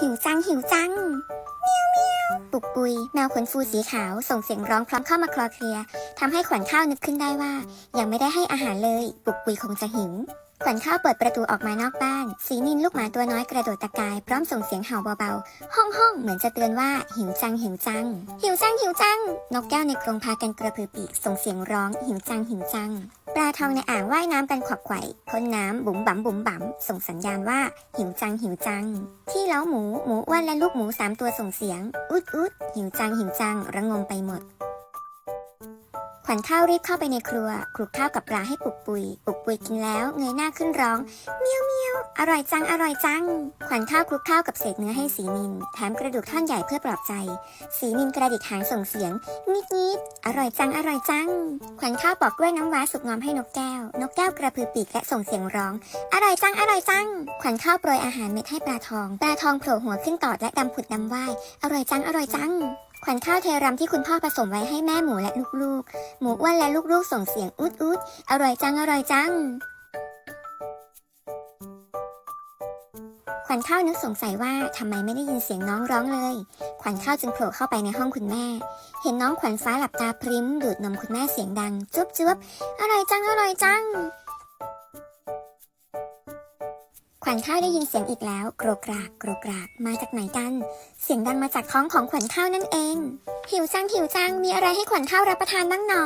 หิวจังหิวจังเมียวเมียวปุกปุยแมวขนฟูสีขาวส่งเสียงร้องพร้อมเข้ามาคลอเคลียทำให้ขวัญข้าวนึกขึ้นได้ว่า ยังไม่ได้ให้อาหารเลย ปุกปุยคงจะหิวขวัญข้าวเปิดประตูออกมานอกบ้าน สีนินลูกหมาตัวน้อยกระโดดตะกาย พร้อมส่งเสียงเห่าเบาๆ ห้องห้องเหมือนจะเตือนว่าหิวจังหิวจัง หิวจังหิวจัง นกแก้วในกรงพากันกระพือปีกส่งเสียงร้องหิวจังหิวจัง ปลาทองในอ่างว่ายน้ำกันขวักไขว่พ่นน้ำบุ๋มบั๋มบุ๋มบั๋มส่งสัญญาณว่าหิวจังหิวจัง ที่เล้าหมูหมูอ้วนและลูกหมูสามตัวส่งเสียงอุดอุดหิวจังหิวจังระงมไปหมด ขวัญข้าวรีบเข้าไปในครัวคลุกข้าวกับปลาให้ปุกปุย ปุกปุยกินแล้วเงยหน้าขึ้นร้องเมียวเมียวอร่อยจังอร่อยจัง ขวัญข้าวคลุกข้าวกับเศษเนื้อให้สีนินแถมกระดูกท่อนใหญ่เพื่อปลอบใจ สีนินกระดิกหางส่งเสียงนิดนิดอร่อยจังอร่อยจัง ขวัญข้าวปอกกล้วยน้ำว้าสุกงอมให้นกแก้ว นกแก้วกระพือปีกและส่งเสียงร้อง อร่อยจังอร่อยจัง ขวัญข้าวโปรยอาหารเม็ดให้ปลาทอง ปลาทองโผล่หัวขึ้นตอดและดำผุดดำว่ายอร่อยจังอร่อยจัง ขวัญข้าวเทรำที่คุณพ่อผสมไว้ให้แม่หมูและลูกๆ หมูอ้วนและลูกๆ ส่งเสียงอุดอุดอร่อยจังอร่อยจัง ขวัญข้าวนึกสงสัยว่าทำไมไม่ได้ยินเสียงน้องร้องเลย ขวัญข้าวจึงโผล่เข้าไปในห้องคุณแม่ เห็นน้องขวัญฟ้าหลับตาพริ้มดูดนมคุณแม่เสียงดังจุ๊บจุ๊บอร่อยจังอร่อยจัง ขวัญข้าวได้ยินเสียงอีกแล้วโกรกรากโกรกรากมาจากไหนกัน เสียงดังมาจากท้องของขวัญข้าวนั่นเอง หิวจังหิวจังมีอะไรให้ขวัญข้าวรับประทานบ้างหนอ